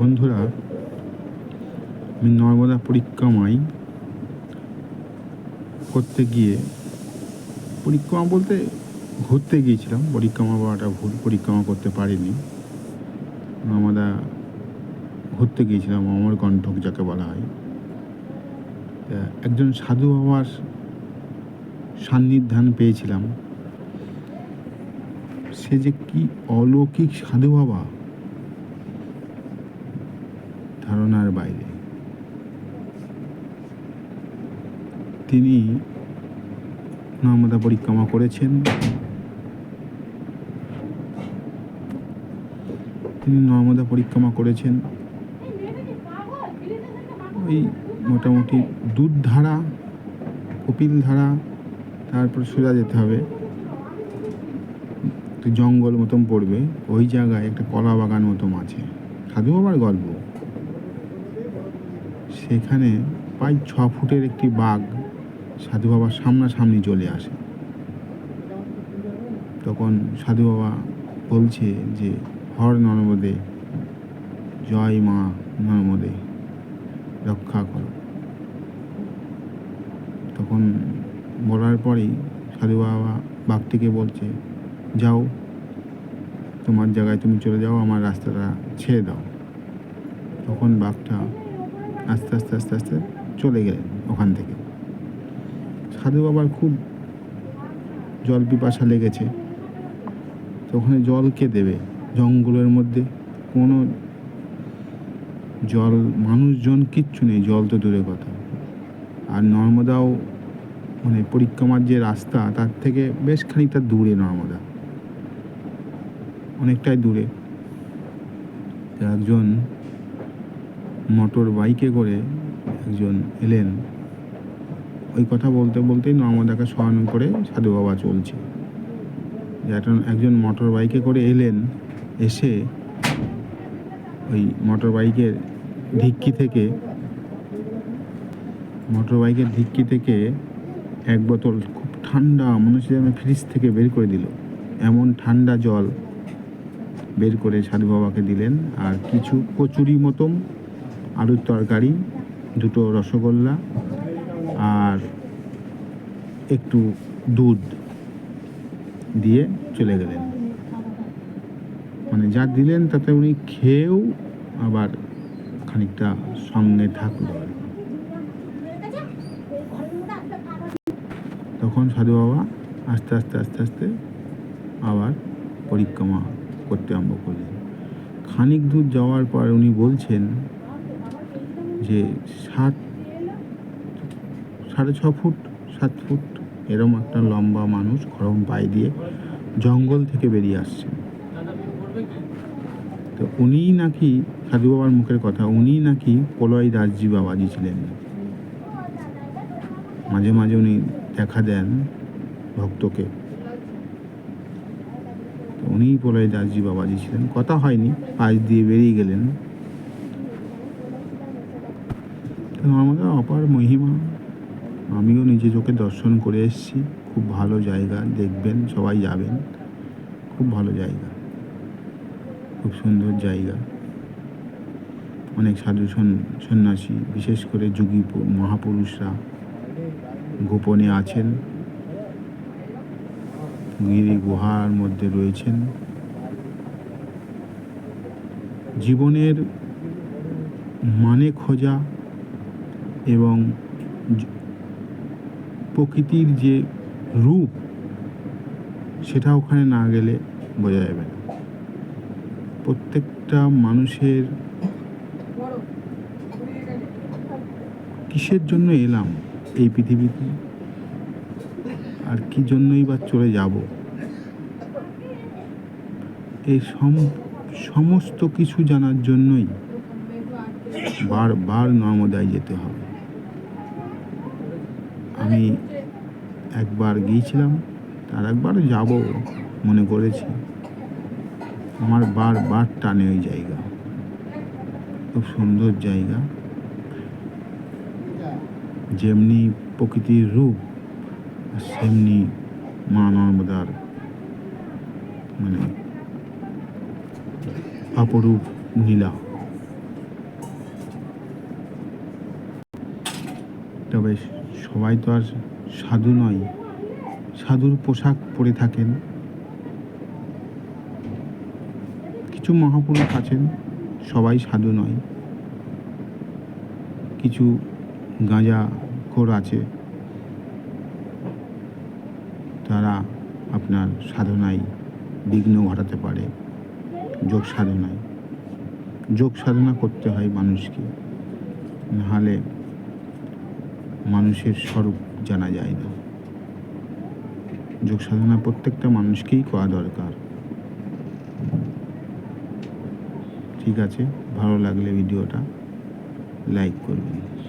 বন্ধুরা, আমি নর্মদা পরিক্রমায় করতে গিয়ে, পরিক্রমা বলতে ঘুরতে গিয়েছিলাম। পরিক্রমা বলাটা ভুল পরিক্রমা করতে পারিনি। নর্মদা ঘুরতে গিয়েছিলাম অমরকণ্ঠক যাকে বলা হয়। একজন সাধু বাবার সান্নিধ্যান পেয়েছিলাম। সে যে কি অলৌকিক সাধু বাবা! ধারণার বাইরে। তিনি নর্মদা পরিক্রমা করেছেন। তিনি নর্মদা পরিক্রমা করেছেন। ওই মোটামুটি দুধধারা, কপিলধারা, তারপর সোজা যেতে হবে। জঙ্গল মতন পড়বে। ওই জায়গায় একটা কলা বাগান মতন আছে। সাধু বাবার গল্প। সেখানে প্রায় ছ ফুটের একটি বাঘ সাধু বাবার সামনাসামনি চলে আসে। তখন সাধু বাবা বলছে যে, হর নর্মদে, জয় মা নর্মদে, রক্ষা করো। তখন বলার পরেই সাধু বাবা বাঘটিকে বলছে, যাও, তোমার জায়গায় তুমি চলে যাও, আমার রাস্তাটা ছেড়ে দাও। তখন বাঘটা আস্তে আস্তে আস্তে আস্তে চলে গেলেন ওখান থেকে। সাধু বাবার খুব জল পিপাসা লেগেছে। তো ওখানে জল কে দেবে? জঙ্গলের মধ্যে কোনো জল, মানুষজন কিচ্ছু নেই, জল তো দূরের কথা। আর নর্মদাও মানে পরিক্রমার যে রাস্তা, তার থেকে বেশ খানিকটা দূরে নর্মদা। অনেকটাই দূরে। একজন মোটর বাইকে করে একজন এলেন। ওই কথা বলতে বলতেই নর্মদাকে সহানুন করে সাধু বাবা চলছে। একটা একজন মোটর বাইকে করে এলেন, এসে ওই মোটর বাইকের ধিক্কি থেকে, মোটর বাইকের ধিক্কি থেকে এক বোতল খুব ঠান্ডা, মনে হচ্ছে যেন ফ্রিজ থেকে বের করে দিল। এমন ঠান্ডা জল বের করে সাধু বাবাকে দিলেন। আর কিছু কচুরি মতন আলুর তরকারি, দুটো রসগোল্লা আর একটু দুধ দিয়ে চলে গেলেন। মানে যা দিলেন তাতে উনি খেয়েও আবার খানিকটা সঙ্গে থাকল। তখন সাধু বাবা আস্তে আস্তে আস্তে আস্তে আবার পরিক্রমা করতে আরম্ভ করলেন। খানিক দূর যাওয়ার পর উনি বলছেন যে সাত, সাড়ে ছ ফুট, সাত ফুট এরম একটা লম্বা মানুষ গরম পায়ে দিয়ে জঙ্গল থেকে বেরিয়ে আসছেন। তো উনি নাকি, সাধু বাবার মুখের কথা উনি নাকি প্রলয় দাসজি বাবাজি ছিলেন। মাঝে মাঝে উনি দেখা দেন ভক্তকে। উনিই প্রলয় দাসজি বাবাজি ছিলেন। কথা হয়নি পাশ দিয়ে বেরিয়ে গেলেন। আমাদের অপার মহিমা। আমিও নিজে চোখে দর্শন করে এসেছি। খুব ভালো জায়গা, দেখবেন, সবাই যাবেন। খুব ভালো জায়গা। খুব সুন্দর জায়গা। অনেক সাধু সন- সন্ন্যাসী, বিশেষ করে যুগী মহাপুরুষরা গোপনে আছেন। গিরি গুহার মধ্যে রয়েছেন। জীবনের মানে খোঁজা এবং প্রকৃতির যে রূপ, সেটা ওখানে না গেলে বোঝা যাবে না। প্রত্যেকটা মানুষের কিসের জন্য এলাম এই পৃথিবীতে? আর কি জন্যই বা চলে যাব? এই সম- সমস্ত কিছু জানার জন্যই বারবার নর্মদায় যেতে হবে। আমি একবার গিয়েছিলাম আর একবার যাব মনে করেছি। আমার বারবার টানে ওই জায়গা। খুব সুন্দর জায়গা। যেমনি প্রকৃতির রূপ সেমনি মা নর্মদার মানে অপরূপ নীলা। তবে সবাই তো আর সাধু নয়, সাধুর পোশাক পরে থাকেন। কিছু মহাপুরুষ আছেন, সবাই সাধু নয়। কিছু গাঁজা খোর আছে। তারা আপনার সাধনায় বিঘ্ন ঘটাতে পারে। যোগ সাধনায়। যোগ সাধনা করতে হয় মানুষকে। নাহলে মানুষের স্বরূপ জানা যায় না। যোগ সাধনা প্রত্যেকটা মানুষকেই করা দরকার। ঠিক আছে? ভালো লাগলে ভিডিওটা লাইক করবেন।